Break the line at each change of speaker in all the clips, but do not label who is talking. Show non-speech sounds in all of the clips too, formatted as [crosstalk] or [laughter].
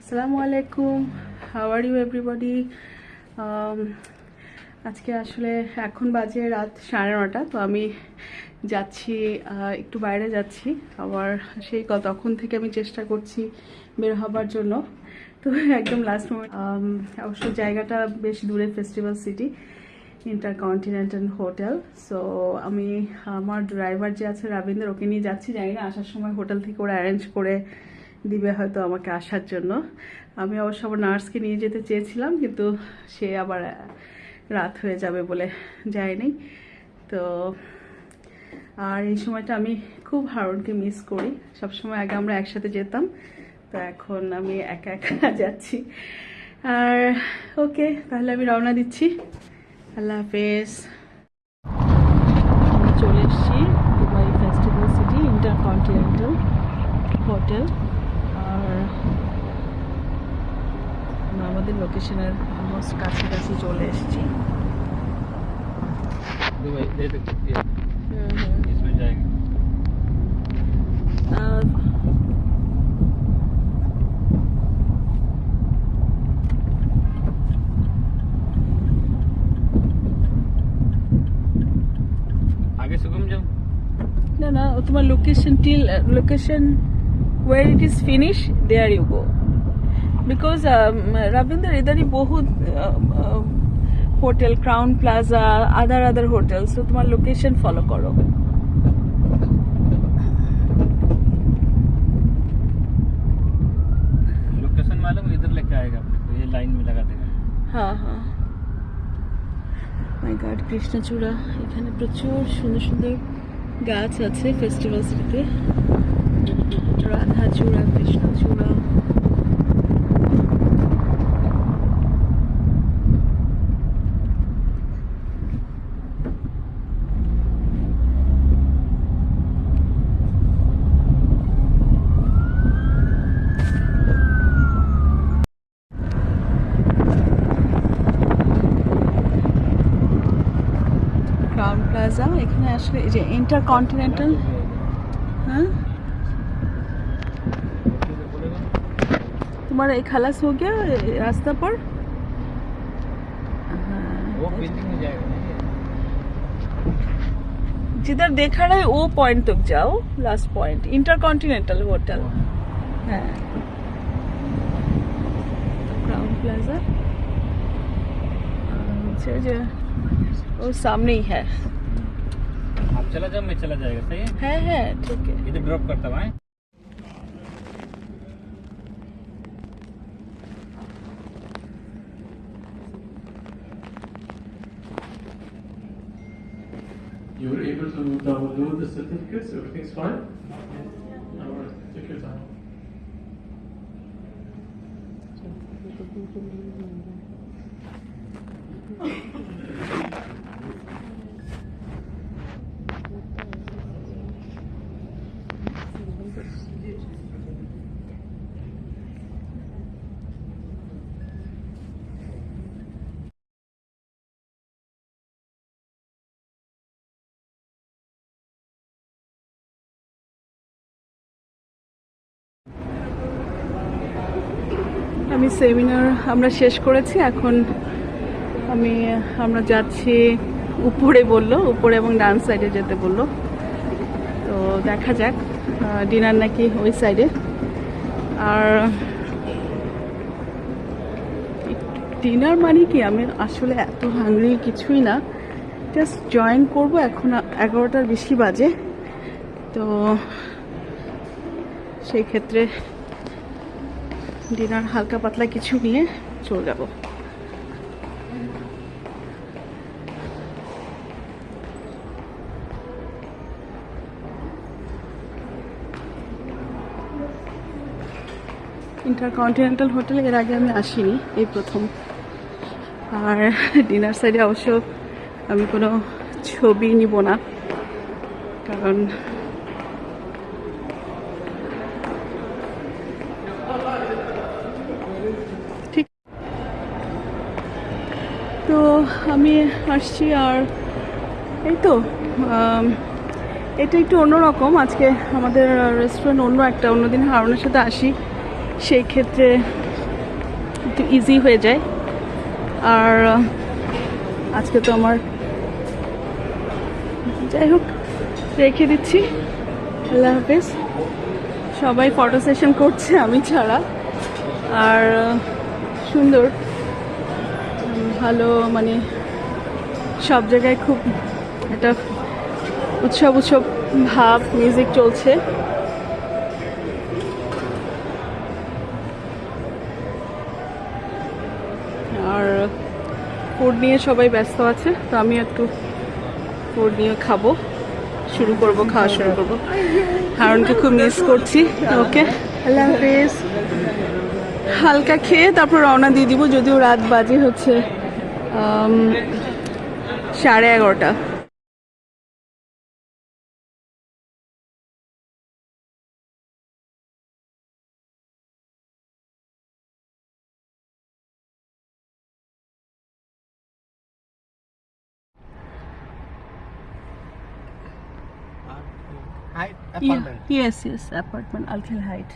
আসসালামু আলাইকুম। How are you everybody Um, আজকে আসলে এখন বাজে রাত সাড়ে নটা তো আমি যাচ্ছি একটু বাইরে যাচ্ছি। আবার সেই তখন থেকে আমি চেষ্টা করছি বের হবার জন্য। তো একদম লাস্ট মোমেন্ট অবশ্য জায়গাটা বেশ দূরে festival city intercontinental hotel so আমি আমার ড্রাইভার যে আছে রাবীন্দ্র ওকে নিয়ে যাচ্ছি। জানি না আসার সময় হোটেল থেকে ওরা অ্যারেঞ্জ করে দিবে হয়তো আমাকে আসার জন্য। আমি অবশ্য আমার নার্সকে নিয়ে যেতে চেয়েছিলাম, কিন্তু সে আবার রাত হয়ে যাবে বলে যায়নি। তো, আর এই সময়টা আমি খুব হারুনকে মিস করি। সব সময় আগে আমরা একসাথে যেতাম, তো এখন আমি একা একা [laughs] যাচ্ছি। আর, ওকে, তাহলে আমি রওনা দিচ্ছি। আল্লাহ হাফেজ। চলে এসেছি Dubai festival city intercontinental hotel আর আমরা আমাদের লোকেশনের অলমোস্ট কাছাকাছি চলে এসেছি। না না তোমার location till location where it is finish there you go because Rabindra ইদারি বহুত hotel Crowne Plaza other other hotel so তোমার লোকেশন ফলো করো
लोकेशन मालूम इधर लेके आएगा आपको ये लाइन में लगा देगा
হ্যাঁ হ্যাঁ মাই গড কৃষ্ণচূড়া এখানে প্রচুর সুন্দর সুন্দর গাছ আছে ফেস্টিভ্যাল সিটিতে রাধাচূড়া কৃষ্ণচূড়া ক্রাউন প্লাজা এখানে আসলে এই যে ইন্টারকন্টিনেন্টাল হ্যাঁ तुम्हारा एक खलास हो गया ये रास्ता पर हाँ।
वो बिल्डिंग में जाएगा नहीं
जिधर देखा रहा है वो पॉइंट तक जाओ लास्ट पॉइंट इंटरकॉन्टिनेंटल होटल है क्राउन प्लाजा वो सामने ही है
आप चला जाओ मैं चला जाएगा सही है
है है ठीक है
इधर ड्रॉप करता हूँ हाँ?
You were able to download the certificates, everything's fine? Yeah. Alright, take your time.
আমি সেমিনার আমরা শেষ করেছি, এখন আমি, আমরা যাচ্ছি উপরে বলল, উপরে এবং ডান সাইডে যেতে বলল। তো দেখা যাক ডিনার নাকি ওই সাইডে আর ডিনার মানে কি? আমি আসলে এত হাংরি কিছুই না। জাস্ট জয়েন করব, এখন এগারোটার বেশি বাজে। তো সেই ক্ষেত্রে ডিনার হালকা পাতলা কিছু নিয়ে চলে যাব। ইন্টারকন্টিনেন্টাল হোটেল এর আগে আমি আসিনি, এই প্রথম। আর ডিনার সাইডে অবশ্য আমি কোনো ছবি নিব না, কারণ আমি আসছি আর এই তো এটা একটু অন্যরকম। আজকে আমাদের রেস্টুরেন্ট অন্য একটা, অন্যদিন হারুনের সাথে আসি। সেই ক্ষেত্রে একটু ইজি হয়ে যায়। আর, আজকে তো আমার যাই হোক, রেখে দিচ্ছি। আল্লাহ হাফেজ। সবাই ফটো সেশন করছে, আমি ছাড়া। আর, সুন্দর। ভালো মানে সব জায়গায় খুব একটা উৎসব উৎসব ভাব মিউজিক চলছে। আর ফুড নিয়ে সবাই ব্যস্ত আছে, তো আমি একটু ফুড নিয়ে খাব, শুরু করব, খাওয়া শুরু করব। হারনকে খুব মিস করছি, ওকে? আল্লাহ হাফিজ হালকা খেয়ে তারপর রওনা দিয়ে দিব যদিও রাত বাজে হচ্ছে সাড়ে এগারোটা
Height apartment.
Yes yes apartment Al Khail height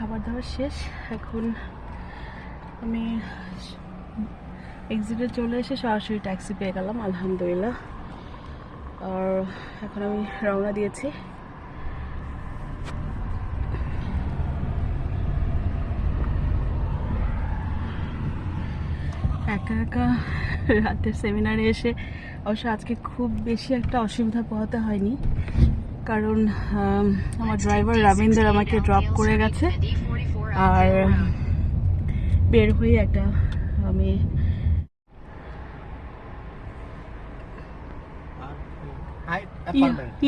খাবার দাবার শেষ। এখন আমি এক্সিটে চলে এসে সরাসরি ট্যাক্সি পেয়ে গেলাম, আলহামদুলিল্লাহ। আর এখন আমি রওনা দিয়েছি। একা একা রাতের সেমিনারে এসে অবশ্য আজকে খুব বেশি একটা অসুবিধা পোহাতে হয়নি। কারণ আমার ড্রাইভার রবীন্দ্র আমাকে ড্রপ করে গেছে। আর বের হয়ে একটা আমি.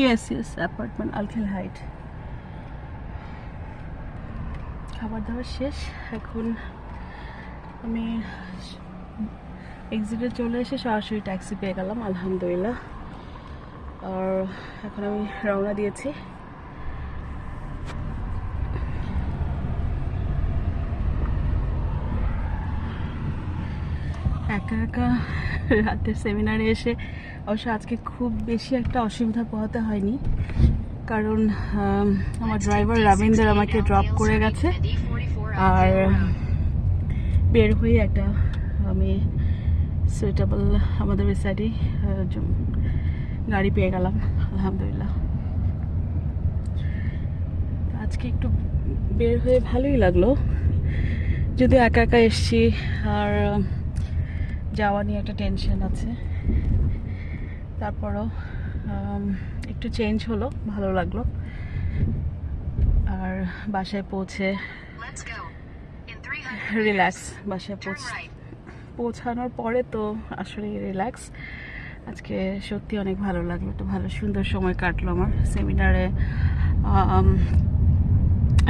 Yes
yes apartment Al Khail height খাবার দাবার শেষ এখন আমি এক্সিটে চলে এসে সরাসরি ট্যাক্সি পেয়ে গেলাম আলহামদুলিল্লাহ। আর এখন আমি রওনা দিয়েছি। একা একা রাতের সেমিনারে এসে অবশ্য আজকে খুব বেশি একটা অসুবিধা পোহাতে হয়নি। কারণ আমার ড্রাইভার রবীন্দ্র আমাকে ড্রপ করে গেছে। আর বের হয়ে একটা আমি সুইটেবল আমাদের ওই সাইডে গাড়ি পেয়ে গেলাম আলহামদুলিল্লাহ। আজকে একটু বের হয়ে ভালোই লাগল। যদিও একা একা এসছি আর যাওয়া নিয়ে একটা টেনশন আছে। তারপরও একটু চেঞ্জ হলো ভালো লাগল। আর বাসায় পৌঁছে
Let's go. In 300
রিল্যাক্স বাসায় পৌঁছ পৌঁছানোর পরে তো আসলে রিল্যাক্স আজকে সত্যি অনেক ভালো লাগল তো ভালো সুন্দর সময় কাটলো আমার সেমিনারে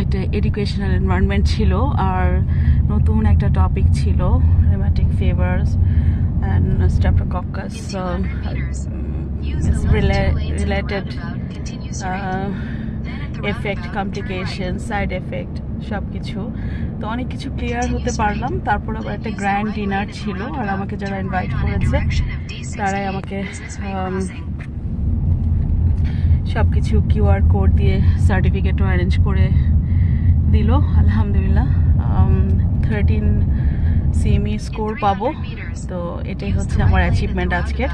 একটা এডুকেশনাল এনভায়রনমেন্ট ছিল আর নতুন একটা টপিক ছিল rheumatic fevers and streptococcus
In 200 meters, use the
is
left
rela-
two lanes of the
related
roundabout. Continue straight. then at the
effect
complication
side effect সব কিছু তো অনেক কিছু ক্লিয়ার হতে পারলাম। তারপর আবার একটা গ্র্যান্ড ডিনার ছিল আর আমাকে যারা ইনভাইট করেছে, তারাই আমাকে um, সব কিছু কিউআর কোড দিয়ে সার্টিফিকেটও অ্যারেঞ্জ করে দিল। আলহামদুলিল্লাহ থার্টিন সিএমই স্কোর পাবো। তো এটাই হচ্ছে আমার অ্যাচিভমেন্ট আজকের।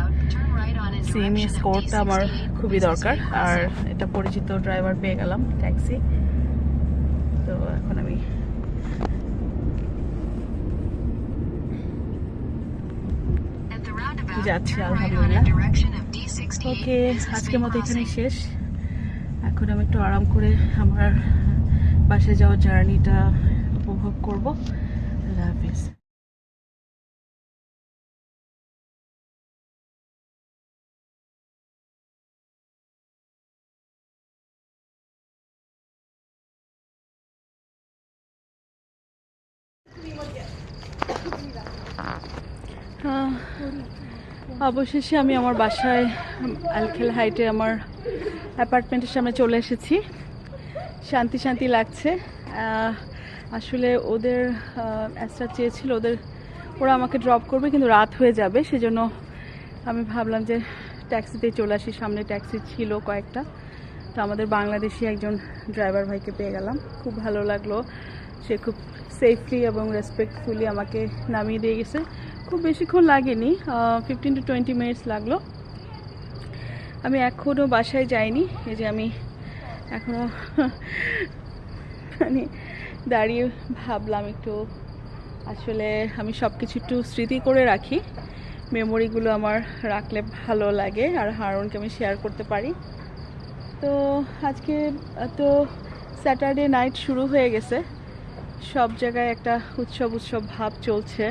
সিএমই স্কোরটা আমার খুবই দরকার। আর এটা পরিচিত ড্রাইভার পেয়ে গেলাম ট্যাক্সি তো এখন আমি যাচ্ছি, আলহামদুলিল্লাহ।
direction of D68
ওকে আজকের মতো এখানে. শেষ এখন আমি একটু আরাম করে আমার বাসে যাওয়ার জার্নিটা উপভোগ করব আল্লাহ হাফিজ অবশেষে আমি আমার বাসায় আলখেল হাইটে আমার অ্যাপার্টমেন্টের সামনে চলে এসেছি। শান্তি শান্তি লাগছে। আসলে ওদের অ্যাসটা চেয়েছিল ওদের, ওরা আমাকে ড্রপ করবে কিন্তু রাত হয়ে যাবে, সেজন্য আমি ভাবলাম যে ট্যাক্সিতেই চলে আসি। সামনে ট্যাক্সি ছিল কয়েকটা, তো আমাদের বাংলাদেশি একজন ড্রাইভার ভাইকে পেয়ে গেলাম। খুব ভালো লাগল। সে খুব সেফলি এবং রেসপেক্টফুলি আমাকে নামিয়ে দিয়ে গেছে। খুব বেশিক্ষণ লাগেনি ফিফটিন টু টোয়েন্টি মিনিটস লাগল। আমি এখনও বাসায় যাইনি, এই যে আমি এখনও মানে দাঁড়িয়ে ভাবলাম একটু, আসলে আমি সব কিছু একটু স্মৃতি করে রাখি মেমোরিগুলো আমার রাখলে ভালো লাগে আর হারনকে আমি শেয়ার করতে পারি। তো আজকে, তো স্যাটারডে নাইট শুরু হয়ে গেছে, সব জায়গায় একটা উৎসব উৎসব ভাব চলছে।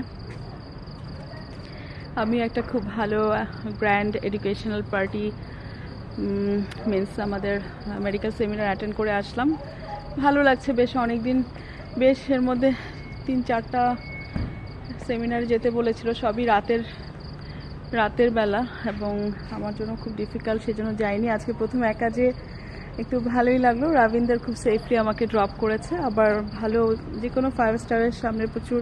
আমি একটা খুব ভালো গ্র্যান্ড এডুকেশনাল পার্টি মিন্স আমাদের মেডিকেল সেমিনার অ্যাটেন্ড করে আসলাম। ভালো লাগছে বেশ অনেক দিন বেশ এর মধ্যে তিন চারটা সেমিনারে যেতে বলেছিল, সবই রাতের রাতের বেলা এবং আমার জন্য খুব ডিফিকাল্ট সেজন্য যাইনি। আজকে প্রথম একা যে একটু ভালোই লাগল। রাবিন্দার খুব সেফলি আমাকে ড্রপ করেছে। আবার ভালো যে কোনো ফাইভ স্টারের সামনে প্রচুর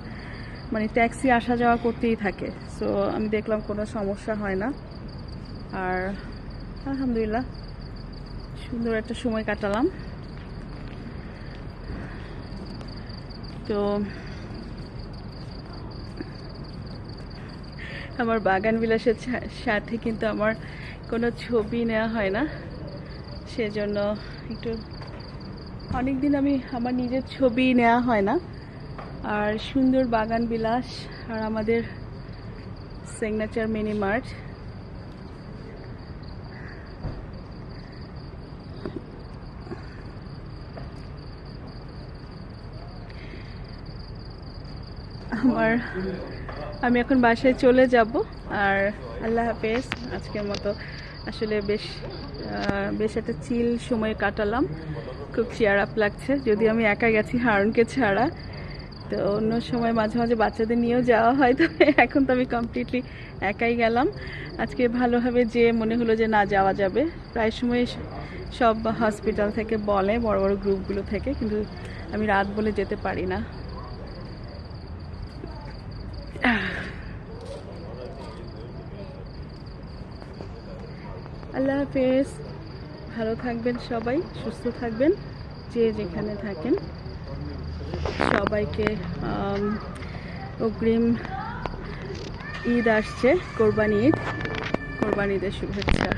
মানে ট্যাক্সি আসা যাওয়া করতেই থাকে। সো আমি দেখলাম কোনো সমস্যা হয় না। আর আলহামদুলিল্লাহ, সুন্দর একটা সময় কাটালাম। তো, আমার বাগান বিলাসের সাথে কিন্তু আমার কোনো ছবি নেওয়া হয় না। সেজন্য একটু অনেক দিন আমি আমার নিজের ছবি নেওয়া হয় না। আর সুন্দর বাগান বিলাস আর আমাদের সিগনেচার মিনি মার্ট আমার আমি এখন বাসায় চলে যাব আর আল্লাহ হাফেজ, আজকের মতো আসলে বেশ বেশ একটা চিল সময় কাটালাম। খুব চেয়ার আপ লাগছে যদি আমি একা গেছি হারুনকে ছাড়া। তো অন্য সময় মাঝে মাঝে বাচ্চাদের নিয়েও যাওয়া হয়, তো এখন তো আমি কমপ্লিটলি একাই গেলাম। আজকে ভালোভাবে যে মনে হলো যে না, যাওয়া যাবে। প্রায় সময় সব হসপিটাল থেকে বলে, বড় বড় গ্রুপগুলো থেকে, কিন্তু আমি রাত বলে যেতে পারি না। আল্লাহ হাফেজ। ভালো থাকবেন সবাই, সুস্থ থাকবেন, যে যেখানে থাকেন। সবাইকে অগ্রিম ঈদ আসছে কোরবানি ঈদ কোরবানি ঈদের শুভেচ্ছা।